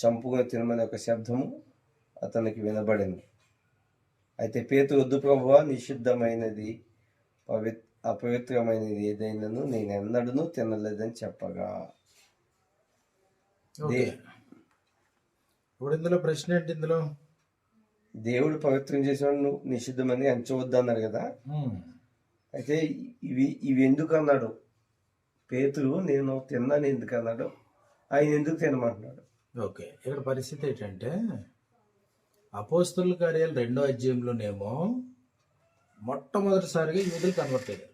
చంపుకొని తినమని ఒక శబ్దము అతనికి వినబడింది. అయితే పేతు వద్దు ప్రభువ నిషిద్ధమైనది పవి అపవిత్రమైనది ఏదైనాను నేను ఎన్నడూ తినలేదని చెప్పగా. ఇప్పుడు ఇందులో ప్రశ్న ఏంటి ఇందులో? దేవుడు పవిత్రం చేసేవాడు నువ్వు నిషిద్ధమని ఎంచవద్దు అన్నారు కదా. అయితే ఇవి ఇవి ఎందుకు అన్నాడు? పేతురు నేను తిన్నాను ఎందుకు అన్నాడు. ఆయన ఎందుకు తినమంటున్నాడు? ఓకే. ఇక్కడ పరిస్థితి ఏంటంటే అపోస్తుల కార్యాలు రెండో అధ్యాయంలోనేమో మొట్టమొదటిసారిగా యూదులు కన్వర్ట్ అయ్యారు.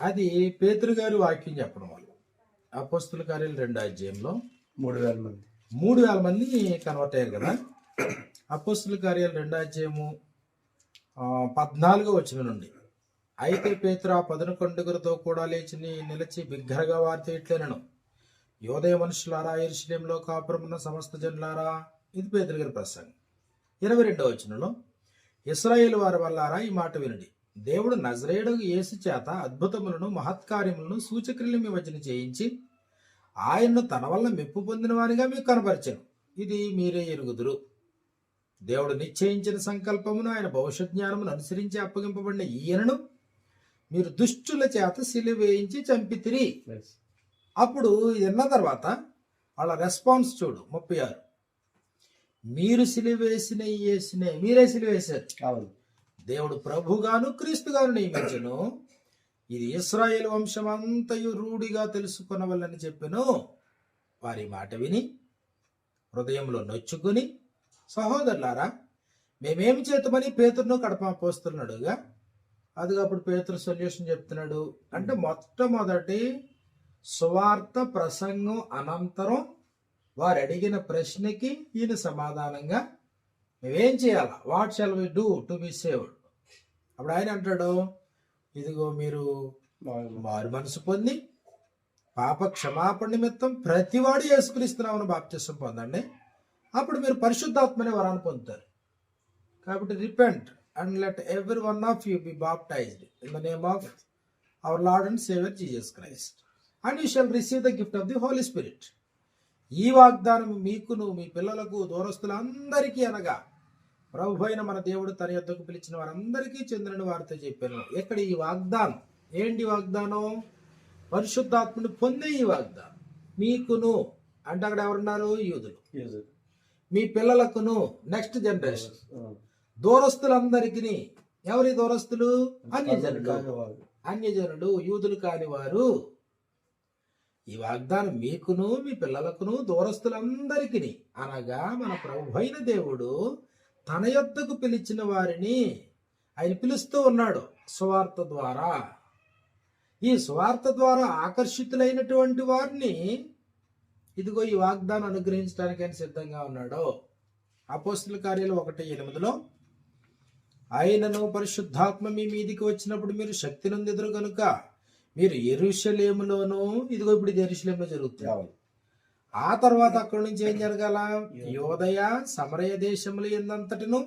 అది పేతురు గారి వాక్యం చెప్పడం వల్ల. అపోస్తుల కార్యాలు రెండో అధ్యాయంలో మూడు వేల మంది. మూడు వేల మంది కన్వర్ట్ అయ్యారు కదా. అపోస్తుల కార్యాలు రెండో అధ్యాయము పద్నాలుగో వచ్చిన నుండి. అయితే పేతురు ఆ పదనకొండుగురితో కూడా లేచి నిలిచి బిగ్గరగా వారితో ఇట్లేనను. యోదయ మనుషులారా ఎరుశలేంలో కాపురమున్న సమస్త జనులారా ఇది పేతురు గారి ప్రసంగం. ఇరవై రెండవ వచనంలో ఇస్రాయేల్ వారి వల్లారా ఈ మాట వినండి. దేవుడు నజరేయుడు యేసు చేత అద్భుతములను మహత్కార్యములను సూచక్రియలు మీ మధ్యన చేయించి ఆయన్ను తన వల్ల మెప్పు పొందిన వారిగా మీకు కనపరిచాను ఇది మీరే ఎరుగుదురు. దేవుడు నిశ్చయించిన సంకల్పమును ఆయన భవిష్యత్ జ్ఞానమును అనుసరించి అప్పగింపబడిన ఈయనను మీరు దుష్టుల చేత సిలివేయించి చంపితిరి. అప్పుడు ఇది విన్న తర్వాత వాళ్ళ రెస్పాన్స్ చూడు ముప్పై ఆరు. మీరు సిలివేసిన యేసునే మీరే సిలివేశారు. అవును. దేవుడు ప్రభుగాను క్రీస్తుగాను నియమించను. ఇది ఇస్రాయేల్ వంశమంతయు రూఢిగా తెలుసుకొనవలని చెప్పెను. వారి మాట విని హృదయంలో నొచ్చుకుని సహోదరులారా మేమేమి చేతమని పేతురును కడప పోస్తున్నాడుగా అది అప్పుడు పేతురు సొల్యూషన్ చెప్తున్నాడు. అంటే మొట్టమొదటి సువార్త ప్రసంగం అనంతరం వారు అడిగిన ప్రశ్నకి ఈయన సమాధానంగా మేమేం చేయాలా? What shall we do to be saved అప్పుడు ఆయన అంటాడు ఇదిగో మీరు మారు- మనసు పొంది పాప క్షమాపణ నిమిత్తం ప్రతివాడు యేసుక్రీస్తున్నామని బాప్తిసం పొందండి. అప్పుడు మీరు పరిశుద్ధాత్మని వరాన్ని పొందుతారు. కాబట్టి repent and let every one of you be baptized in the name of our Lord and Saviour Jesus Christ. And you shall receive the gift of the Holy Spirit ఈ వాగ్దానం మీకును మీ పిల్లలకు దూరస్తులందరికీ అనగా ప్రభు అయిన మన దేవుడు తన యొద్దకు పిలిచిన వారందరికీ చెందిన వారితో చెప్పాను. ఇక్కడ ఈ వాగ్దానం? ఏంటి వాగ్దానం? పరిశుద్ధాత్మను పొందే ఈ వాగ్దానం. మీకును అంటే అక్కడ ఎవరున్నారు? యూదులు. యూదు. మీ పిల్లలకును నెక్స్ట్ జనరేషన్. దూరస్తులందరికీ ఎవరి దూరస్తులు? అన్యజనులు. అన్యజనులు. యూదులు కాని వారు ఈ వాగ్దానం మీకును మీ పిల్లలకును దూరస్తులందరికీ అనగా మన ప్రభు అయిన దేవుడు తన యొద్దకు పిలిచిన వారిని ఆయన పిలుస్తూ ఉన్నాడు సువార్త ద్వారా. ఈ సువార్త ద్వారా ఆకర్షితులైనటువంటి వారిని ఇదిగో ఈ వాగ్దానం అనుగ్రహించడానికి ఆయన సిద్ధంగా ఉన్నాడు. అపోస్తుల కార్యాలు ఒకటి ఎనిమిదిలో ఆయనను పరిశుద్ధాత్మ మీ మీదికి వచ్చినప్పుడు మీరు శక్తి నొందెదురు కనుక మీరు ఎరుషలేములోను ఇదిగో ఇప్పుడు ఇది ఎరుషలేంలో జరుగుతుంది. ఆ తర్వాత అక్కడి నుంచి ఏం జరగాల? యోదయ సమరయ దేశములు ఎందంతటిను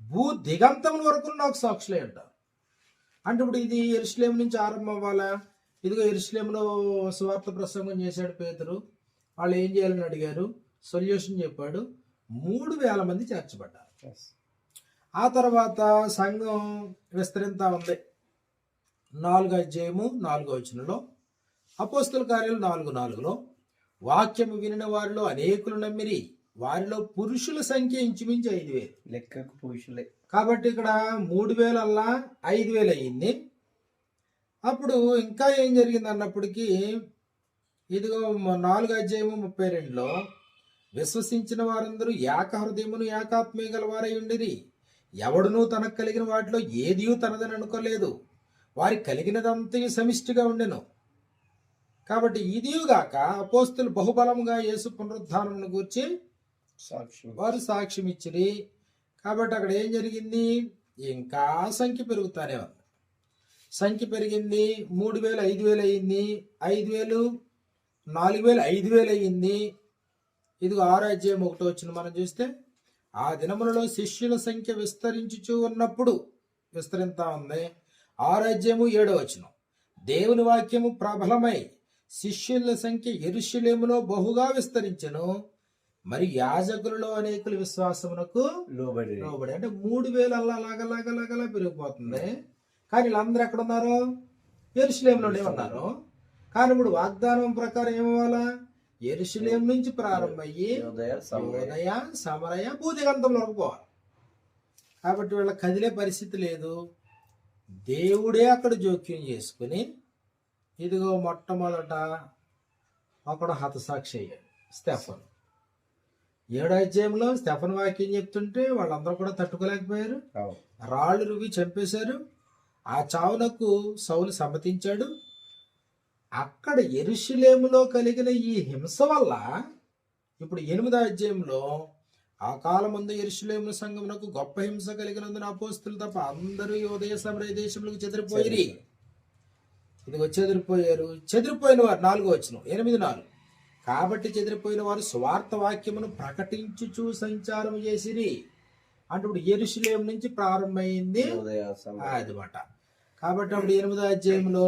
భూ దిగంతముల వరకు నాకు సాక్షులే అంటారు అంటే ఇప్పుడు ఇది ఎరుసలేం నుంచి ఆరంభం అవ్వాలా? ఇదిగో ఎరుసలేంలో సువార్త ప్రసంగం చేశాడు పేదరు వాళ్ళు ఏం చేయాలని అడిగారు? సొల్యూషన్ చెప్పాడు. మూడు వేల మంది చేర్చబడ్డారు. ఆ తర్వాత సంఘం విస్తరింతా ఉంది. నాలుగు అధ్యాయము నాలుగో వచనంలో అపోస్తుల కార్యాలు నాలుగు నాలుగులో వాక్యము వినిన వారిలో అనేకులు నమ్మిరి వారిలో పురుషుల సంఖ్య ఇంచుమించు ఐదు వేలు. లెక్కకు పురుషులే. కాబట్టి ఇక్కడ మూడు వేలల్లా ఐదు వేలు అయ్యింది. అప్పుడు ఇంకా ఏం జరిగింది అన్నప్పటికీ ఇదిగో నాలుగు అధ్యాయము ముప్పై రెండులో విశ్వసించిన వారందరూ ఏక హృదయమును ఏకాత్మే గలవారై ఉండిరి. ఎవడునూ తనకు కలిగిన వాటిలో ఏదియూ తనదని అనుకోలేదు. వారికి కలిగినదంతయు సమిష్టిగా ఉండెను. కాబట్టి ఇదియుగాక అపోస్తులు బహుబలంగా యేసు పునరుద్ధానమును గూర్చి సాక్ష్యం. వారు సాక్ష్యం ఇచ్చిరి కాబట్టి అక్కడ ఏం జరిగింది? ఇంకా సంఖ్య పెరుగుతానే ఉంది. సంఖ్య పెరిగింది మూడు వేలు ఐదు వేలు అయ్యింది ఐదు వేలు నాలుగు వేలు ఐదు వేలు అయ్యింది ఇదిగో ఆరో అధ్యాయం ఒకటో వచ్చిన మనం చూస్తే ఆ దినములలో శిష్యుల సంఖ్య విస్తరించుచూ ఉన్నప్పుడు విస్తరింతా ఉంది. ఆరో అధ్యాయము ఏడో వచనం. దేవుని వాక్యము ప్రబలమై శిష్యుల సంఖ్య ఎరుషులేములో బహుగా విస్తరించెను. మరి యాజకులలో అనేకుల విశ్వాసమునకు లోబడి లోబడి. అంటే మూడు వేలు అలా అలాగలాగలాగలా పెరిగిపోతుంది. కానీ వీళ్ళందరూ ఎక్కడ ఉన్నారు ఎరుషులేంలోనే ఉన్నారు కానీ ఇప్పుడు వాగ్దానం ప్రకారం ఏమవ్వాలా? ఎరుషులేం నుంచి ప్రారంభమయ్యి ఉదయ సమరయ భూదిగంతంలోకి పోవాలి. కాబట్టి వీళ్ళ కదిలే పరిస్థితి లేదు. దేవుడే అక్కడ జోక్యం చేసుకుని ఇదిగో మొట్టమొదట ఒకడు హతసాక్షి అయ్యాడు స్టెఫన్. ఏడో అధ్యాయంలో స్టెఫన్ వాక్యం చెప్తుంటే వాళ్ళందరూ కూడా తట్టుకోలేకపోయారు. రాళ్ళు రువి చంపేశారు. ఆ చావునకు సౌలు సమ్మతించాడు. అక్కడ ఎరుషులేములో కలిగిన ఈ హింస వల్ల ఇప్పుడు ఎనిమిదో అధ్యాయంలో ఆ కాలం ముందు ఎరుషులేము సంఘమునకు గొప్ప హింస కలిగినందున అపోస్తులు తప్ప అందరూ ఉదయ సమరయ దేశంలోకి చెదిరిపోయిరి. ఇదిగో చెదిరిపోయారు. చెదిరిపోయిన వారు నాలుగో వచ్చిన ఎనిమిది నాలుగు. కాబట్టి చెదిరిపోయిన వారు స్వార్థ వాక్యమును ప్రకటించుచు సంచారం చేసిరి. అంటే ఇప్పుడు ఎరుషులేం నుంచి ప్రారంభమైంది అదిమాట. కాబట్టి అప్పుడు ఎనిమిదో అధ్యాయంలో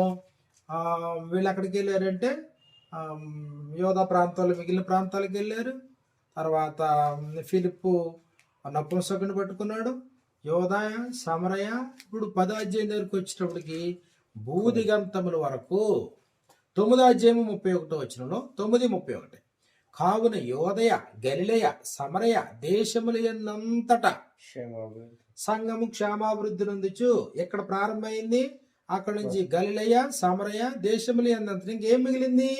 ఆ, వీళ్ళు ఎక్కడికి వెళ్ళారంటే ఆ, యోధా ప్రాంతాలు మిగిలిన ప్రాంతాలకు వెళ్ళారు. తర్వాత ఫిలిప్పు నపుంసకుని పట్టుకున్నాడు. యోధాయ సమరయ ఇప్పుడు పదో అధ్యాయం దగ్గరికి వచ్చేటప్పటికి భూదిగంతముల వరకు తొమ్మిదో అధ్యాయము ముప్పై ఒకటో వచ్చినలో తొమ్మిది ముప్పై ఒకటి. కావున యోదయ గలిలయ సమరయ దేశముల క్షేమాభివృద్ధి. సంఘము క్షేమాభివృద్ధి నొందుచు. ఎక్కడ ప్రారంభమైంది? అక్కడ నుంచి గలిలయ సమరయ దేశములు అన్నంత ఇంకేం మిగిలింది?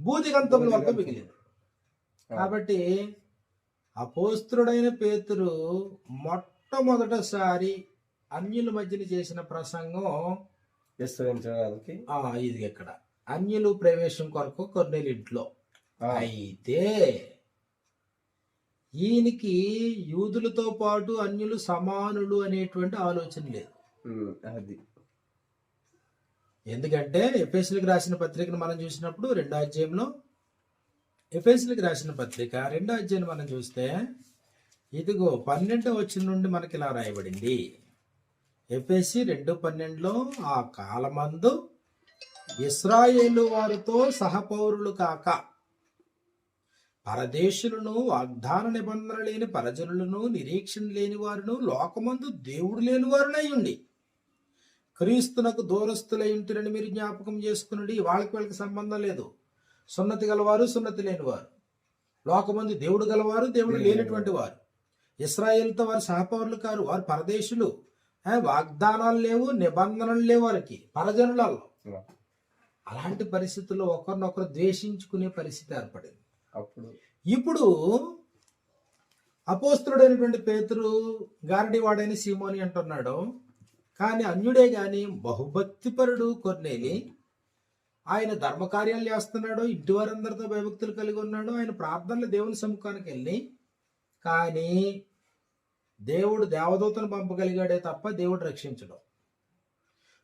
భూదిగంతముల వరకు మిగిలింది. కాబట్టి అపోస్త్రుడైన పేతురు మొట్టమొదటిసారి అన్యుల మధ్యన చేసిన ప్రసంగం ఆ ఇది ఇక్కడ. అన్యులు ప్రవేశం కొరకు కొన్నేళ్ళ ఇంట్లో అయితే ఈయనకి యూదులతో పాటు అన్యులు సమానులు అనేటువంటి ఆలోచన లేదు. అది. ఎందుకంటే ఎఫ్ఎస్లకు రాసిన పత్రికను మనం చూసినప్పుడు రెండో అధ్యాయంలో ఎఫ్ఎస్లకు రాసిన పత్రిక రెండో అధ్యాయం మనం చూస్తే ఇదిగో పన్నెండో వచ్చిన నుండి మనకి ఇలా రాయబడింది. ఎఫ్ఎస్సి రెండు పన్నెండులో ఆ కాలమందు ఇస్రాయేలు వారితో సహపౌరులు కాక పరదేశులను వాగ్దాన నిబంధన లేని పరజనులను నిరీక్షణ లేని వారును లోకమందు దేవుడు లేని వారునై ఉండి క్రీస్తునకు దూరస్తులై ఉంటురని మీరు జ్ఞాపకం చేసుకున్నది వాళ్ళకి వాళ్ళకి సంబంధం లేదు. సున్నతి గలవారు సున్నతి లేనివారు. లోకమందు దేవుడు గలవారు దేవుడు లేనటువంటి వారు. ఇస్రాయేల్తో వారు సహపౌరులు కారు వారు పరదేశులు. వాగ్దానాలు లేవు నిబంధనలు లేవు వారికి పరజనులలో. అలాంటి పరిస్థితుల్లో ఒకరినొకరు ద్వేషించుకునే పరిస్థితి ఏర్పడింది. అప్పుడు ఇప్పుడు అపోస్తుడైనటువంటి పేతురు గారడివాడైన సీమోని అంటున్నాడు కానీ అన్యుడే గాని బహుభక్తిపరుడు కొన్నేలి ఆయన ధర్మకార్యాలు చేస్తున్నాడు ఇంటి వారందరితో భయభక్తులు కలిగి ఉన్నాడు ఆయన ప్రార్థనలు దేవుని సముఖానికి వెళ్ళి కానీ దేవుడు దేవదూతను పంపగలిగాడే తప్ప దేవుడు రక్షించడు.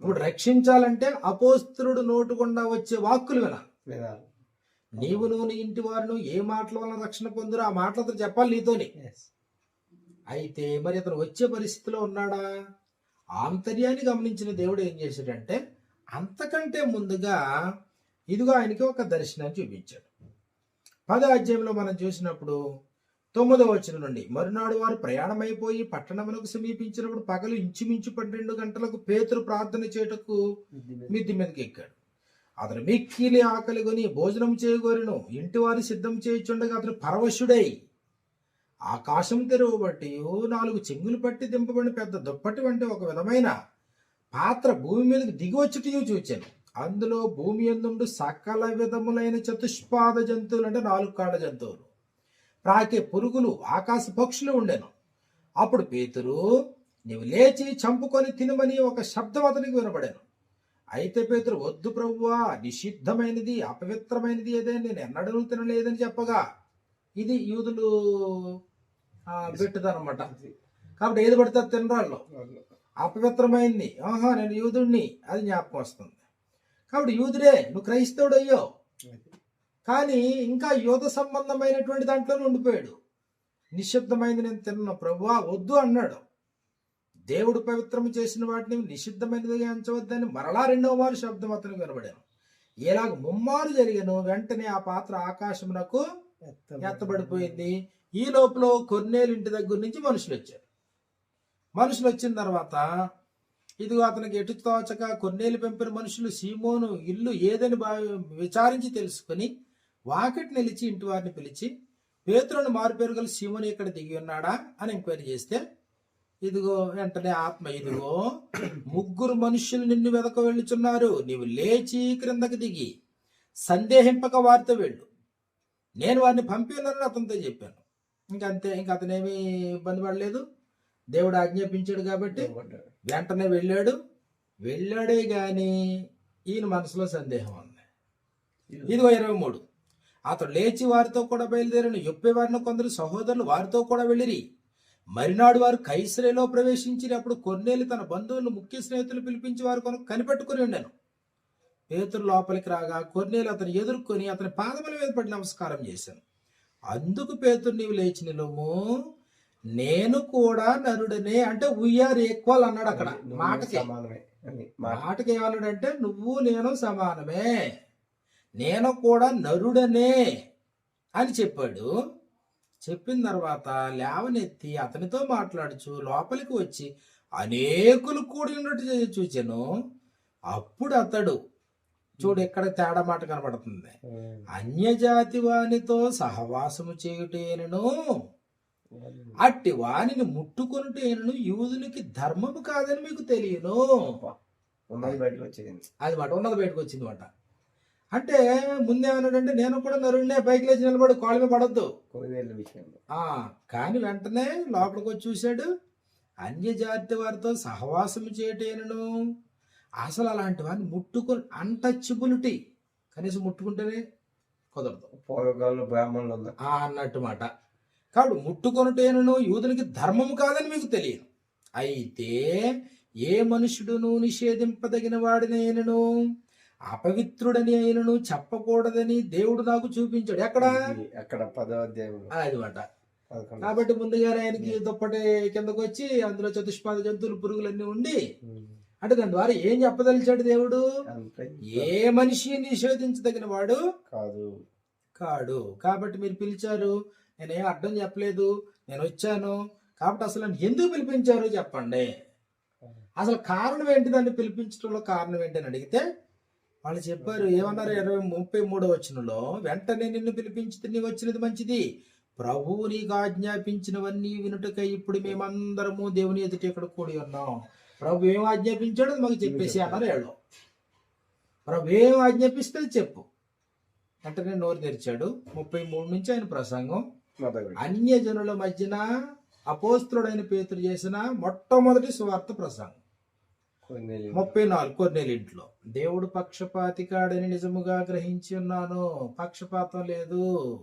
ఇప్పుడు రక్షించాలంటే అపోస్తుడు నోటు గుండా వచ్చే వాక్కులు వినాలి. నీవు నువ్వు నీ ఇంటి వారును ఏ మాటల వలన రక్షణ పొందురో ఆ మాటలతో చెప్పాలి నీతోని. అయితే మరి అతను వచ్చే పరిస్థితిలో ఉన్నాడా? ఆంతర్యాన్ని గమనించిన దేవుడు ఏం చేశాడంటే అంతకంటే ముందుగా ఇదిగో ఆయనకి ఒక దర్శనాన్ని చూపించాడు. పదో అధ్యాయంలో మనం చూసినప్పుడు తొమ్మిదవ వచనం నుండి మరునాడు వారు ప్రయాణమైపోయి పట్టణమునకు సమీపించినప్పుడు పగలు ఇంచుమించు పన్నెండు గంటలకు పేతురు ప్రార్థన చేయుటకు మిద్ది మీదకి ఎక్కాడు. అతను మిక్కిలి ఆకలి కొని భోజనం చేయగోరెను ఇంటి వారి సిద్ధం చేయుచుండగా అతను పరవశుడై ఆకాశం తెరవబట్టి నాలుగు చెంగులు పట్టి దింపబడిన పెద్ద దుప్పటి వంటి ఒక విధమైన పాత్ర భూమి మీదకి దిగి వచ్చుటి చూచాను. అందులో భూమి ఎందుండు సకల విధములైన చతుష్పాద జంతువులు అంటే నాలుగు కాళ్ళ జంతువులు. ప్రాకే పురుగులు ఆకాశ పక్షులు ఉండెను. అప్పుడు పేతురు నీవు లేచి చంపుకొని తినమని ఒక శబ్దం అతనికి వినబడాను. అయితే పేతురు వద్దు ప్రభువా నిషిద్ధమైనది అపవిత్రమైనది ఏదే నేను ఎన్నడూ తినలేదని చెప్పగా ఇది యూదులు పెట్టదనమాట కాబట్టి ఏది పడితే తినరాళ్ళు. అపవిత్రమైంది. ఆహా నేను యూదుడిని అది జ్ఞాపకం వస్తుంది. కాబట్టి యూదుడే నువ్వు క్రైస్తవుడు అయ్యో కానీ ఇంకా యూద సంబంధమైనటువంటి దాంట్లోనే ఉండిపోయాడు. నిశ్శబ్దమైంది నేను తిన్న. ప్రభువా వద్దు అన్నాడు. దేవుడు పవిత్రము చేసిన వాటిని నిషిద్ధమైనదిగా ఎంచవద్దని మరలా రెండవ వారు శబ్దం అతనికి వినబడాను. ఇలాగ ముమ్మారు జరిగను వెంటనే ఆ పాత్ర ఆకాశమునకు ఎత్తబడిపోయింది. ఈ లోపల కొన్నేళ్ళ ఇంటి దగ్గర నుంచి మనుషులు వచ్చారు. మనుషులు వచ్చిన తర్వాత ఇదిగో అతనికి ఎటు తోచక కొన్నేళ్ళు పెంపిన మనుషులు సీమోను ఇల్లు ఏదని భావి విచారించి తెలుసుకుని వాకిటి నిలిచి ఇంటి వారిని పిలిచి పేతులను మారుపేరు గల సీమోని ఇక్కడ దిగి ఉన్నాడా? అని ఎంక్వైరీ చేస్తే ఇదిగో వెంటనే ఆత్మ ఇదిగో ముగ్గురు మనుషులు నిన్ను వెదక వెళ్ళుచున్నారు. నీవు లేచి క్రిందకి దిగి సందేహింపక వారితో వెళ్ళు. నేను వారిని పంపినానని అతనితో చెప్పాను. ఇంకంతే ఇంక అతనేమి ఇబ్బంది పడలేదు. దేవుడు ఆజ్ఞాపించాడు కాబట్టి వెంటనే వెళ్ళాడు. వెళ్ళాడే గాని ఈయన మనసులో సందేహం ఉంది. ఇదిగో. ఇరవై మూడు. అతడు లేచి వారితో కూడా బయలుదేరిన యొప్పే వారిని కొందరు సహోదరులు వారితో కూడా వెళ్ళిరి. మరినాడు వారు కైసరేలో ప్రవేశించి అప్పుడు కొన్నేళ్ళు తన బంధువులు ముఖ్య స్నేహితులు పిలిపించి వారు కొను కనిపెట్టుకుని ఉండాను. పేతురు లోపలికి రాగా కొన్నేళ్ళు అతను ఎదుర్కొని అతని పాదముల మీద పడి నమస్కారం చేశాను. అందుకు పేతురు నీవు లేచి నిలుము నేను కూడా నరుడనే అంటే వీఆర్ ఈక్వల్ అన్నాడు అక్కడ. మాటకి. సమానమే. మాటకి ఏమన్నాడంటే నువ్వు నేను సమానమే. నేను కూడా నరుడనే అని చెప్పాడు. చెప్పిన తర్వాత లేవనెత్తి అతనితో మాట్లాడుచు లోపలికి వచ్చి అనేకులు కూడి ఉన్నట్టు చూ- చూచాను. అప్పుడు అతడు చూడు ఎక్కడ తేడా మాట కనబడుతుంది. అన్యజాతి వానితో సహవాసము చేయుటేనను. అట్టి వానిని ముట్టుకొనుటేనను యూదునికి ధర్మము కాదని మీకు తెలియను. ఉన్నది బయటకు వచ్చేది అది మాట ఉన్నది బయటకు వచ్చింది మాట. అంటే ముందేమన్నాడంటే నేను కూడా నరుడినే పైకి లేచి నిలబడి కాళ్ళ మీద పడద్దు. కానీ వెంటనే లోపలికి వచ్చి చూశాడు అన్యజాతి వారితో సహవాసం చేయటేనను అసలు అలాంటి వారిని ముట్టుకొని అన్టచబిలిటీ కనీసం ముట్టుకుంటేనే కుదరదు. పూర్వకాలంలో బ్రాహ్మణులు అన్నట్టు మాట. కాబట్టి ముట్టుకొనుటేనను యూదునికి ధర్మము కాదని మీకు తెలియదు అయితే ఏ మనుషుడును నిషేధింపదగిన వాడినైనను అపవిత్రుడని అయినను చెప్పకూడదని దేవుడు నాకు చూపించాడు. ఎక్కడ? అక్కడ పదో అధ్యాయంలో. అది మాట పదకొండు. కాబట్టి ముందుగానే ఆయనకి దుప్పటి కిందకు వచ్చి అందులో చతుష్పాద జంతువులు పురుగులన్నీ ఉండి. అంటే దాని ద్వారా ఏం చెప్పదలిచాడు దేవుడు? ఏ మనిషి నిషేధించదగిన వాడు? కాదు. కాడు. కాబట్టి మీరు పిలిచారు నేనేం అర్థం చెప్పలేదు నేను వచ్చాను. కాబట్టి అసలు నన్ను ఎందుకు పిలిపించారు చెప్పండి. అసలు కారణం ఏంటి దాన్ని పిలిపించడంలో కారణం ఏంటి అని అడిగితే వాళ్ళు చెప్పారు ఏమన్నారు? ఇరవై ముప్పై మూడో వచ్చినలో వెంటనే నిన్ను పిలిపించి నీ వచ్చినది మంచిది. ప్రభువు నీకు ఆజ్ఞాపించినవన్నీ వినుటకై ఇప్పుడు మేమందరము దేవుని ఎదుట ఇక్కడ కూడి ఉన్నాం. ప్రభు ఏం ఆజ్ఞాపించాడో మాకు చెప్పేసి అన్నారు ఏళ్ళు. ప్రభు ఏం ఆజ్ఞాపిస్తే చెప్పు. వెంటనే నోరు తెరిచాడు. ముప్పై మూడు నుంచి ఆయన ప్రసంగం. అన్యజనుల మధ్యన అపోస్తుడైన పేతురు చేసిన మొట్టమొదటి సువార్త ప్రసంగం. ముప్పై నాలుగు కొన్నేళ్ళింట్లో. దేవుడు పక్షపాతి కాడని నిజముగా గ్రహించి ఉన్నాను. పక్షపాతం లేదు.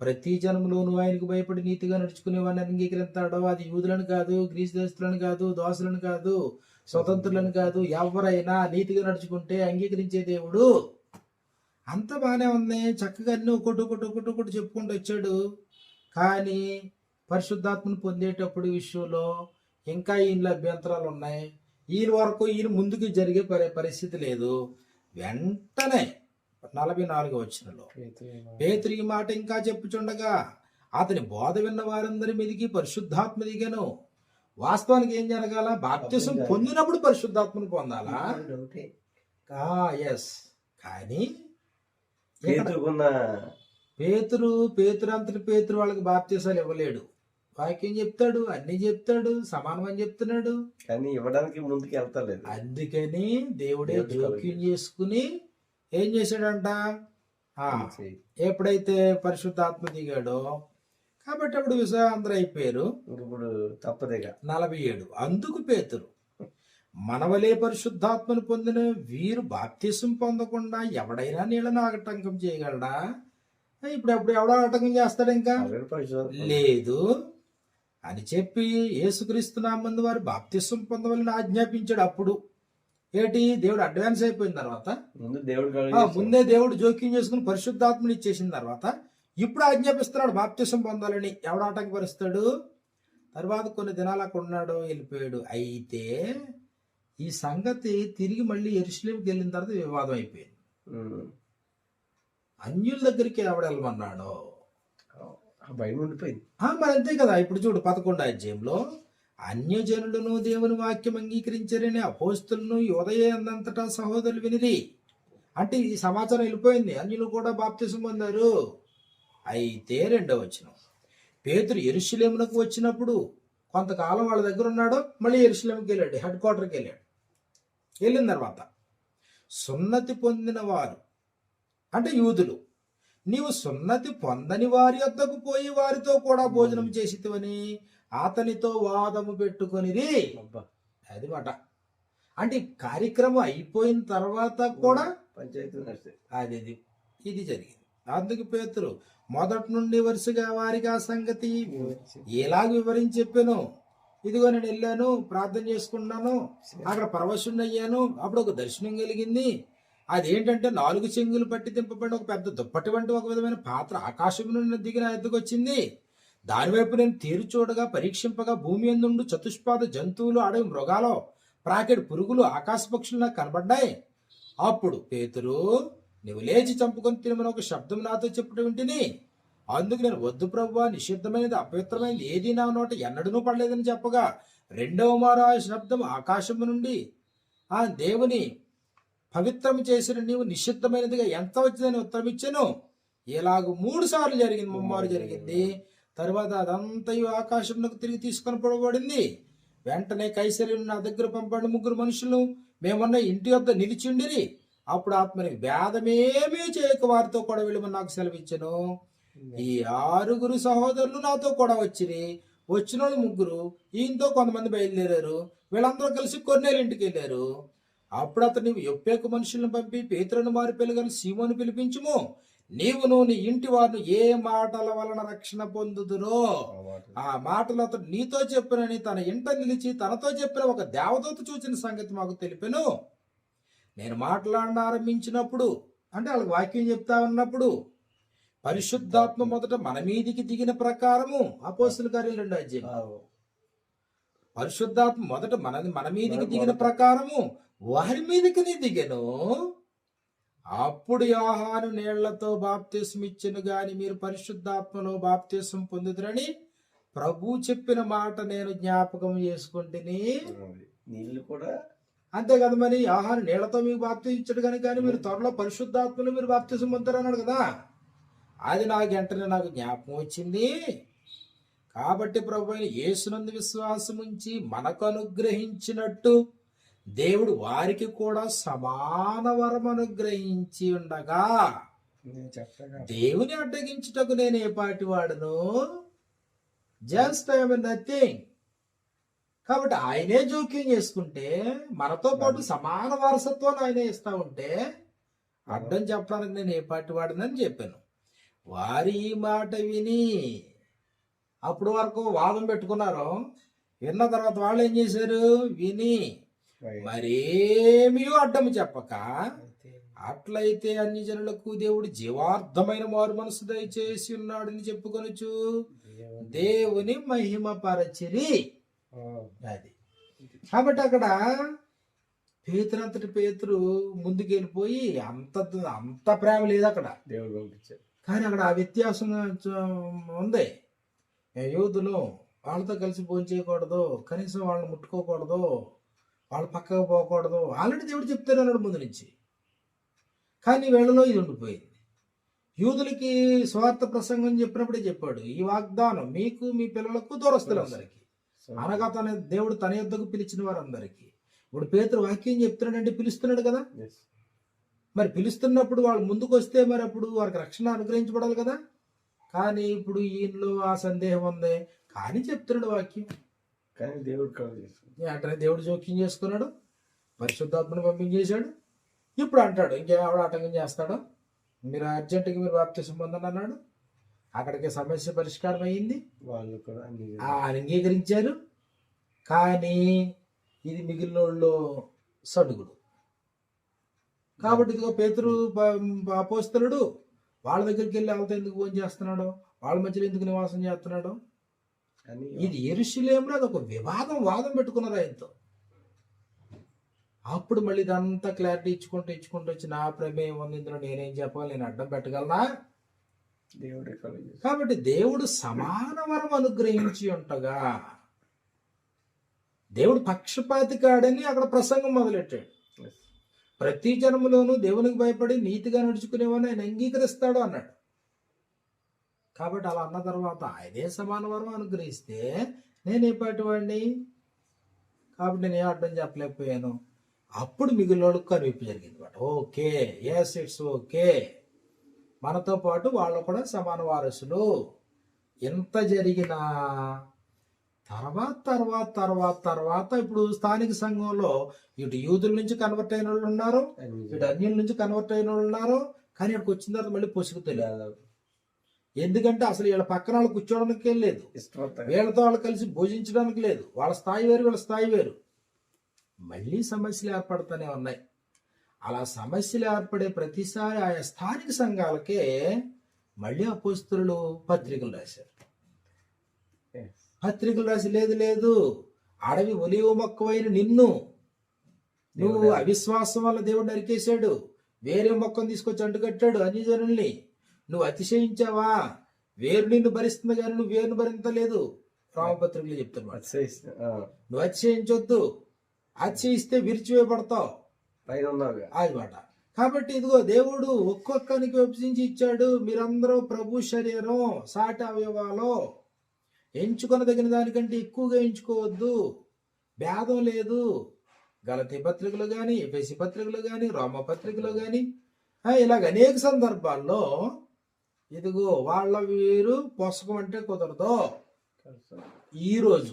ప్రతి జన్మలోను ఆయనకు భయపడి నీతిగా నడుచుకునేవాడిని అంగీకరిస్తాడో అది యూదులను కాదు గ్రీస్ దేశస్తులను కాదు దోసులను కాదు స్వతంత్రులను కాదు ఎవరైనా నీతిగా నడుచుకుంటే అంగీకరించే దేవుడు. అంత బాగానే ఉంది. చక్కగా అన్ని ఒకటి ఒకటి ఒకటి ఒకటి చెప్పుకుంటూ వచ్చాడు. కానీ పరిశుద్ధాత్మను పొందేటప్పుడు విషయంలో ఇంకా ఈయనలో అభ్యంతరాలు ఉన్నాయి. ఈయన వరకు ఈయన ముందుకు జరిగే పరి పరిస్థితి లేదు. వెంటనే నలభై నాలుగు వచ్చినలో పేతురు ఈ మాట. ఇంకా చెప్పుచుండగా అతని బోధ విన్న వారందరి మీదకి పరిశుద్ధాత్మ దిగాను వాస్తవానికి ఏం జరగాల? బాప్తిసం పొందినప్పుడు పరిశుద్ధాత్మను పొందాలా? ఎస్ కానీ పేతురు పేతురు అంతటి పేతురు వాళ్ళకి బాప్తీసాలు ఇవ్వలేడు. వాక్యం చెప్తాడు అన్ని చెప్తాడు సమానం అని చెప్తున్నాడు. కానీ ఇవ్వడానికి ముందుకు వెళ్తలేదు అందుకని దేవుడే జోక్యం చేసుకుని ఏం చేశాడంట. ఎప్పుడైతే పరిశుద్ధాత్మ దిగాడో కాబట్టి అప్పుడు విశ్వాంధ్ర అయిపోయారు. ఇంక ఇప్పుడు తప్పదేగా. నలభై ఏడు. అందుకు పేతురు మనవలే పరిశుద్ధాత్మను పొందిన వీరు బాప్తిసం పొందకుండా ఎవడైనా నీళ్ళను ఆటంకం చేయగలడా? ఇప్పుడు అప్పుడు ఎవడో ఆటంకం చేస్తాడు ఇంకా? లేదు. అని చెప్పి యేసుక్రీస్తు నామందు వారు బాప్తిసం పొందవాలని ఆజ్ఞాపించాడు అప్పుడు. ఏంటి? దేవుడు అడ్వాన్స్ అయిపోయిన తర్వాత. ముందు దేవుడు జోక్యం చేసుకుని పరిశుద్ధాత్మని ఇచ్చేసిన తర్వాత ఇప్పుడు ఆజ్ఞాపిస్తున్నాడు బాప్తిసం పొందాలని. ఎవడు ఆటంకపరుస్తాడు? తర్వాత కొన్ని దినాలు అక్కడ ఉన్నాడు వెళ్ళిపోయాడు. అయితే ఈ సంగతి తిరిగి మళ్ళీ ఎరుసలేంకి వెళ్ళిన తర్వాత వివాదం అయిపోయింది. అన్యుల దగ్గరికి ఎవడు వెళ్ళమన్నాడు? భయం ఉండిపోయింది. ఆ, మరి అంతే కదా. ఇప్పుడు చూడు పదకొండు అధ్యాయంలో అన్యజనులను దేవుని వాక్యం అంగీకరించారని అపోస్తులను ఉదయందంతటా సహోదరులు వినిరి. అంటే ఈ సమాచారం వెళ్ళిపోయింది. అన్యులు కూడా బాప్తిసం పొందారు. అయితే రెండో వచనం. పేతురు ఎరుషులేమునకు వచ్చినప్పుడు కొంతకాలం వాళ్ళ దగ్గర ఉన్నాడు. మళ్ళీ ఎరుషులేముకి వెళ్ళాడు. హెడ్ క్వార్టర్కి వెళ్ళాడు. వెళ్ళిన తర్వాత సున్నతి పొందిన వారు అంటే యూదులు. నీవు సున్నతి పొందని వారి వద్దకు పోయి వారితో కూడా భోజనం చేసితివని అతనితో వాదము పెట్టుకొనిరి. అబ్బా. అది మాట. అంటే కార్యక్రమం అయిపోయిన తర్వాత కూడా పంచాయతీ అది ఇది ఇది జరిగింది. అందుకు పేతురు మొదటి నుండి వరుసగా వారికి ఆ సంగతి ఎలాగ వివరించి చెప్పాను. ఇదిగో నేను వెళ్ళాను ప్రార్థన చేసుకున్నాను అక్కడ పరవశుణ్ణి అయ్యాను అప్పుడు ఒక దర్శనం కలిగింది. అదేంటంటే నాలుగు చెంగులు పట్టి దింపబడిన ఒక పెద్ద దుప్పటి వంటి ఒక విధమైన పాత్ర ఆకాశం నుండి దిగిన ఎద్దుకొచ్చింది దానివైపు నేను తీరు చూడగా పరీక్షింపగా భూమి ఎందుండు చతుష్పాద జంతువులు అడవి మృగాలు ప్రాకెట్ పురుగులు ఆకాశ పక్షులు నాకు కనబడ్డాయి. అప్పుడు పేతురు నువ్వు లేచి చంపుకొని తినమని ఒక శబ్దం నాతో చెప్పడం వింటిని. అందుకు నేను వద్దు ప్రభు నిషిద్ధమైనది అపవిత్రమైనది ఏది నా నోట ఎన్నడనూ పడలేదని చెప్పగా రెండవ మారు ఆ శబ్దం ఆకాశము నుండి. ఆ దేవుని పవిత్రం చేసిన నీవు నిషిద్ధమైనదిగా ఎంత వచ్చిందని ఉత్తరం ఇచ్చాను? ఇలాగ మూడు సార్లు జరిగింది ముమ్మారు జరిగింది. తర్వాత అదంతయు ఆకాశంలోకి తిరిగి తీసుకొని పడబడింది వెంటనే కైసరిని నా దగ్గర పంపండి ముగ్గురు మనుషులు. మేమున్న ఇంటి వద్ద నిలిచిండిరి. అప్పుడు ఆత్మని వేదమేమీ చేయక వారితో కూడా వెళ్ళమని నాకు సెలవిచ్చను. ఈ ఆరుగురు సహోదరులు నాతో కూడా వచ్చిరి. వచ్చిన ముగ్గురు ఈయనతో కొంతమంది బయలుదేరారు. వీళ్ళందరూ కలిసి కొన్నేళ్ళ ఇంటికి వెళ్ళారు అప్పుడు అతను నీవు యొప్పేకు మనుషులను పంపి పేతులను మారి పిల్లగని సీమోను పిలిపించుము. నీవును నీ ఇంటి వారిని ఏ మాటల వలన రక్షణ పొందుదురో? ఆ మాట ఆ మాటలు అతడు నీతో చెప్పినని తన ఇంట నిలిచి తనతో చెప్పిన ఒక దేవదూత చూచిన సంగతి మాకు తెలిపెను. నేను మాట్లాడిన ఆరంభించినప్పుడు అంటే వాళ్ళకి వాక్యం చెప్తా ఉన్నప్పుడు పరిశుద్ధాత్మ మొదట మన మీదికి దిగిన ప్రకారము అపోస్తుల కార్యాలు రెండు అధ్యాయం. పరిశుద్ధాత్మ మొదట మన మన మీదికి దిగిన ప్రకారము వారి మీదికి నీ దిగను. అప్పుడు యోహాను నీళ్ళతో బాప్తిసం ఇచ్చెను గాని మీరు పరిశుద్ధాత్మలో బాప్తిసం పొందుదురని ప్రభు చెప్పిన మాట నేను జ్ఞాపకం చేసుకుంటుని. నీళ్ళు కూడా అంతే కదా మరి ఆహారం నీళ్ళతో మీకు బాప్తిసం ఇచ్చాడు కానీ కానీ మీరు త్వరలో పరిశుద్ధాత్మలో మీరు బాప్తిసం పొందుతారు అన్నాడు కదా. అది నాకు వెంటనే నాకు జ్ఞాపకం వచ్చింది. కాబట్టి ప్రభు అయిన యేసునందు విశ్వాసం ఉంచి మనకు అనుగ్రహించినట్టు దేవుడు వారికి కూడా సమాన వరం అనుగ్రహించి ఉండగా దేవుని అడ్డగించుటకు నేను ఏ పాటి వాడును? జస్ట్ ఐఎమ్ నథింగ్ కాబట్టి ఆయనే జోక్యం చేసుకుంటే మనతో పాటు సమాన వారసత్వాన్ని ఆయనే ఇస్తా ఉంటే అడ్డం చెప్పడానికి నేను ఏ పాటి వాడినని చెప్పాను. వారి ఈ మాట విని అప్పుడు వరకు వాదం పెట్టుకున్నారు. విన్న తర్వాత వాళ్ళు ఏం చేశారు? విని మరేమీ అడ్డం చెప్పక అట్లయితే అన్ని జనులకు దేవుడు జీవార్థమైన మారు మనసు దయచేసి ఉన్నాడని చెప్పుకొనొచ్చు దేవుని- మహిమ పరచిరి. అది. కాబట్టి అక్కడ పేతురంతటి పేతురు ముందుకు వెళ్ళిపోయి అంత అంత ప్రేమ లేదు అక్కడ. దేవుడు పంపించాడు కానీ అక్కడ ఆ వ్యత్యాసం ఉంది. యూదులు వాళ్ళతో కలిసి భోజనం చేయకూడదు కనీసం వాళ్ళని ముట్టుకోకూడదు వాళ్ళ పక్కకు పోకూడదు. ఆల్రెడీ దేవుడు చెప్తారు అన్నాడు ముందు నుంచి. కానీ వీళ్ళలో ఇది ఉండిపోయింది. యూదులకి స్వార్థ ప్రసంగం చెప్పినప్పుడే చెప్పాడు. ఈ వాగ్దానం మీకు మీ పిల్లలకు దూరస్తులందరికీ అనగా తన దేవుడు తన యొద్దకు పిలిచిన వారందరికీ. ఇప్పుడు పేతురు వాక్యం చెప్తున్నాడంటే పిలుస్తున్నాడు కదా. మరి పిలుస్తున్నప్పుడు వాళ్ళు ముందుకు వస్తే మరి అప్పుడు వారికి రక్షణ అనుగ్రహించబడాలి కదా? కానీ ఇప్పుడు ఈయనలో ఆ సందేహం ఉంది. కానీ చెప్తున్నాడు వాక్యం. కానీ దేవుడు కవర్ చేసుకుంది వెంటనే దేవుడు జోక్యం చేసుకున్నాడు పరిశుద్ధాత్మను పంపించేశాడు. ఇప్పుడు అంటాడు ఇంకెవడ ఆటంకం చేస్తాడో? మీరు అర్జెంటుగా మీరు బాప్తిసం పొందండి అన్నాడు. అక్కడికి సమస్య పరిష్కారం అయ్యింది వాళ్ళు కూడా అంగీకరించారు. కానీ ఇది మిగిలిన వాళ్ళు సడుగుడు. కాబట్టి ఇదిగో పేతురు అపోస్తలుడు వాళ్ళ దగ్గరికి వెళ్ళి వాళ్ళతో ఎందుకు ఫోన్ చేస్తున్నాడు? వాళ్ళ మధ్యలో ఎందుకు నివాసం చేస్తున్నాడు? ఇది ఎరుషులేములో అది ఒక వివాదం వాదం పెట్టుకున్నారు ఆయనతో. అప్పుడు మళ్ళీ ఇదంతా క్లారిటీ ఇచ్చుకుంటూ ఇచ్చుకుంటూ వచ్చి నా ప్రమేయం ఉంది ఇందులో నేనేం చెప్పాలి నేను అడ్డం పెట్టగలనా? దేవుడి కాబట్టి దేవుడు సమాన వరం అనుగ్రహించి ఉంటగా దేవుడు పక్షపాతి కాడని అక్కడ ప్రసంగం మొదలెట్టాడు. ప్రతి జన్మలోనూ దేవునికి భయపడి నీతిగా నడుచుకునేవాడిని ఆయన అంగీకరిస్తాడు అన్నాడు. కాబట్టి అలా అన్న తర్వాత ఆయనే సమాన వరం అనుగ్రహిస్తే నేను ఇప్పటివాడిని వాడిని? కాబట్టి నేను ఏ చెప్పలేకపోయాను. అప్పుడు మిగిలినోడు కనువిప్పు జరిగింది అనమాట ఓకే ఎస్ ఇట్స్ ఓకే మనతో పాటు వాళ్ళు కూడా సమాన వారసులు. ఎంత జరిగినా తర్వాత తర్వాత తర్వాత తర్వాత ఇప్పుడు స్థానిక సంఘంలో ఇటు యూదుల నుంచి కన్వర్ట్ అయిన వాళ్ళు ఉన్నారు ఇటు అన్యుల నుంచి కన్వర్ట్ అయిన వాళ్ళు ఉన్నారు కానీ ఇక్కడికి వచ్చిన తర్వాత మళ్ళీ పొసుగు తెలియదు. ఎందుకంటే అసలు వీళ్ళ పక్కన వాళ్ళు కూర్చోవడానికి లేదు. వీళ్ళతో వాళ్ళు కలిసి భోజించడానికి లేదు. వాళ్ళ స్థాయి వేరు వీళ్ళ స్థాయి వేరు. మళ్ళీ సమస్యలు ఏర్పడుతూనే ఉన్నాయి. అలా సమస్యలు ఏర్పడే ప్రతిసారి ఆయా స్థానిక సంఘాలకే మళ్ళీ అపోస్తులు పత్రికలు రాశారు. పత్రికలు రాసి లేదు లేదు. అడవి ఒలివ మొక్కవైన నిన్ను. నువ్వు అవిశ్వాసం వల్ల దేవుడు నరికేశాడు. వేరే మొక్కను తీసుకొచ్చి అంటుకట్టాడు. అన్యజనుల్ని. నువ్వు అతిశయించావా? వేరు నిన్ను భరిస్తుంది కానీ నువ్వు వేరును భరించలేదు. రామపత్రికలు చెప్తున్నాడు నువ్వు అతిశయించొద్దు. అతిశయిస్తే విరిచివేయబడతావు. ఉన్నావుగా అన్నమాట కాబట్టి ఇదిగో దేవుడు ఒక్కొక్కరికి విభజించి ఇచ్చాడు. మీరందరూ ప్రభు శరీరం సాటి అవయవాలో. ఎంచుకొనదగిన దానికంటే ఎక్కువగా ఎంచుకోవద్దు. భేదం లేదు. గలతి పత్రికలు కానీ ఎఫెసి పత్రికలు కానీ రోమ పత్రికలు కానీ ఇలాగ అనేక సందర్భాల్లో ఇదిగో వాళ్ళ వీరు పొసకం అంటే కుదరదు ఈరోజు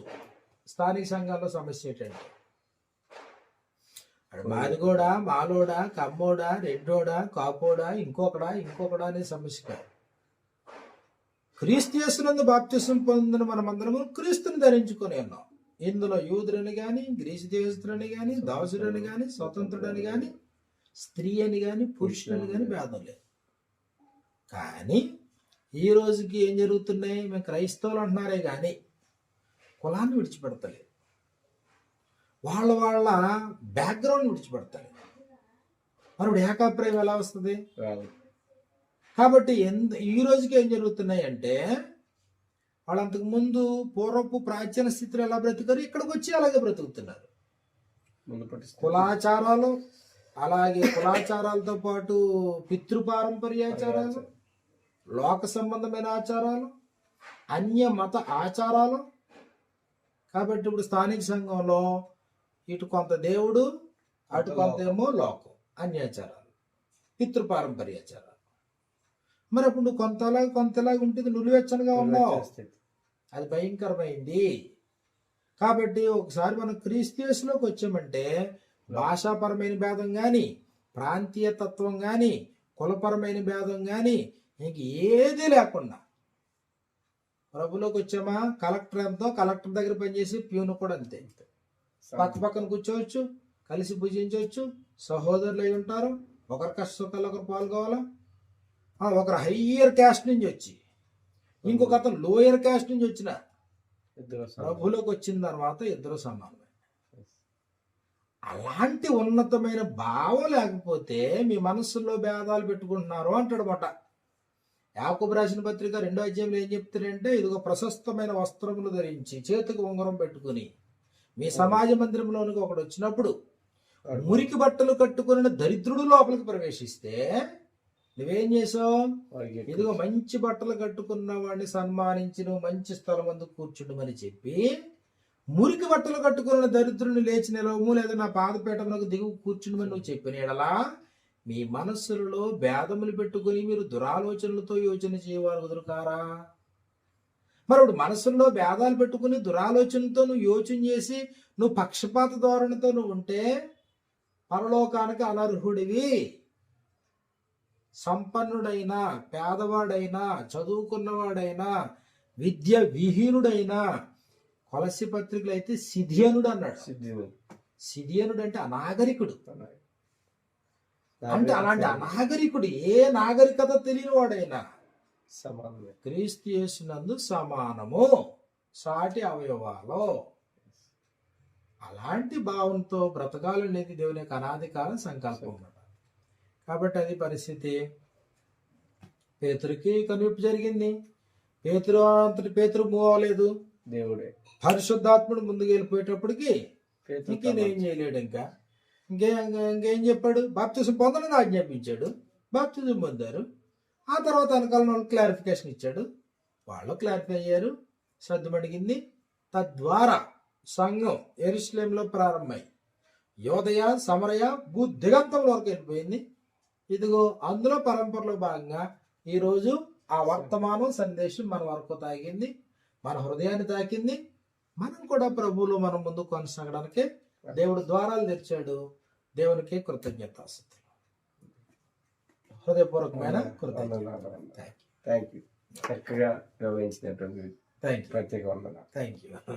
స్థానిక సంఘాల్లో సమస్య ఏంటంటే మాదిగోడా మాలోడా కమ్మోడా రెడ్డోడా కాపోడా ఇంకొకడా ఇంకొకడా అనే సమస్య కాదు. క్రీస్తునందు బాప్తిసం పొందిన మనమందరము క్రీస్తుని ధరించుకొని ఉన్నాం. ఇందులో యూదులని గాని గ్రీసు దేశస్తులని గాని దాసుడని గాని స్వతంత్రుడని గాని స్త్రీ అని గాని పురుషుడని గాని భేదం లేదు. కానీ ఈ రోజుకి ఏం జరుగుతున్నాయి? మేము క్రైస్తవులు అంటున్నారే కానీ కులాన్ని విడిచిపెడతలేదు. వాళ్ళ వాళ్ళ బ్యాక్గ్రౌండ్ విడిచిపెడతలేదు. మరి ఏకాభిప్రాయం ఎలా వస్తుంది? కాబట్టి ఎంత ఈ రోజుకి ఏం జరుగుతున్నాయి అంటే వాళ్ళు అంతకు ముందు పూర్వపు ప్రాచీన స్థితిలో ఎలా బ్రతికారు? ఇక్కడికి వచ్చి అలాగే బ్రతుకుతున్నారు. కులాచారాలు అలాగే కులాచారాలతో పాటు పితృ పారంపర్యాచారాలు లోక సంబంధమైన ఆచారాలు అన్య మత ఆచారాలు. కాబట్టి ఇప్పుడు స్థానిక సంఘంలో ఇటు కొంత దేవుడు అటు కొంత ఏమో లోకం అన్యాచారాలు పితృ పారంపర్యాచారాలు మరి అప్పుడు నువ్వు కొంతలాగా కొంతలాగా ఉంటుంది నులివెచ్చనగా ఉన్నావు. అది భయంకరమైంది. కాబట్టి ఒకసారి మనం క్రీస్తులోకి వచ్చామంటే భాషాపరమైన భేదం కానీ ప్రాంతీయ తత్వం కానీ కులపరమైన భేదం కానీ ఇంక ఏది లేకుండా. ప్రభులోకి వచ్చామా కలెక్టర్ ఎంతో కలెక్టర్ దగ్గర పనిచేసి ప్యూన్ కూడా అంతే. పక్క పక్కన కూర్చోవచ్చు కలిసి భుజించవచ్చు సహోదరులు అయి ఉంటారు ఒకరి కష్ట సుఖాలు ఒకరు పాల్గొవాలా? ఒకరు హయ్యర్ క్యాస్ట్ నుంచి వచ్చి ఇంకొక అతను లోయర్ క్యాస్ట్ నుంచి వచ్చిన. ప్రభులోకి వచ్చిన తర్వాత ఇద్దరు సమానమే. అలాంటి ఉన్నతమైన భావం లేకపోతే మీ మనస్సులో భేదాలు పెట్టుకుంటున్నారు అంటాడు మాట. యాకూబు రాసిన పత్రిక రెండో అధ్యాయంలో ఏం చెప్తారంటే ఇదిగో ప్రశస్తమైన వస్త్రములు ధరించి చేతికి ఉంగరం పెట్టుకుని మీ సమాజ మందిరంలోనికి ఒకడు వచ్చినప్పుడు మురికి బట్టలు కట్టుకుని దరిద్రుడు లోపలికి ప్రవేశిస్తే నువ్వేం చేసావు ఇదిగో మంచి బట్టలు కట్టుకున్న వాడిని సన్మానించి నువ్వు మంచి స్థలం ముందు కూర్చుండమని చెప్పి మురికి బట్టలు కట్టుకున్న దరిద్రుని లేచి నిలవము లేదా నా పాదపీఠమునకు దిగు కూర్చుండమని నువ్వు చెప్పిన ఎడలా మీ మనస్సులలో భేదములు పెట్టుకుని మీరు దురాలోచనలతో యోచన చేయవారు కుదురుకారా మరి ఇప్పుడు మనసుల్లో భేదాలు పెట్టుకుని దురాలోచనతో నువ్వు యోచన చేసి నువ్వు పక్షపాత ధోరణితో నువ్వు ఉంటే పరలోకానికి అనర్హుడివి. సంపన్నుడైనా పేదవాడైనా చదువుకున్నవాడైనా విద్య విహీనుడైనా కొలసి పత్రికలు అయితే సిధియనుడు అన్నాడు. సిధియనుడు. అంటే అనాగరికుడు. అంటే అలాంటి అనాగరికుడు ఏ నాగరికత తెలియని వాడైనా సమానమే క్రీస్తు యేసునందు సమానము. సాటి అవయవాలు. అలాంటి భావంతో బ్రతకాలనేది దేవుని యొక్క అనాది కాల సంకల్పం కాబట్టి అది పరిస్థితి. పేతురికి కనువిప్పు జరిగింది. పేతురు అంతటి పేతురు మూవ్ అవ్వలేదు. దేవుడే. పరిశుద్ధాత్ముడు ముందుకు వెళ్ళిపోయేటప్పటికి ఇంకేం చేయలేడు ఇంకా. ఇంకే ఇంకేం చెప్పాడు? బాప్తిజం పొందలని ఆజ్ఞాపించాడు. బాప్తిజం పొందారు. ఆ తర్వాత వెనకాల వాళ్ళు క్లారిఫికేషన్ ఇచ్చాడు. వాళ్ళు క్లారిఫై అయ్యారు. శ్రద్ధ పడిగింది తద్వారా సంఘం ఎరుస్లేంలో ప్రారంభమై యోదయ సమరయ భూ దిగంతం వరకు వెళ్ళిపోయింది. ఇదిగో అందులో పరంపరలో భాగంగా ఈరోజు ఆ వర్తమానం సందేశం మన వరకు తాగింది మన హృదయాన్ని తాకింది. మనం కూడా ప్రభువులో మనం ముందు కొనసాగడానికి దేవుడు ద్వారాలు తెరిచాడు. దేవునికి కృతజ్ఞత హృదయపూర్వకమైన కృతజ్ఞత థ్యాంక్ యూ చక్కగా థ్యాంక్ యూ ప్రత్యేక వందనాలు. Thank you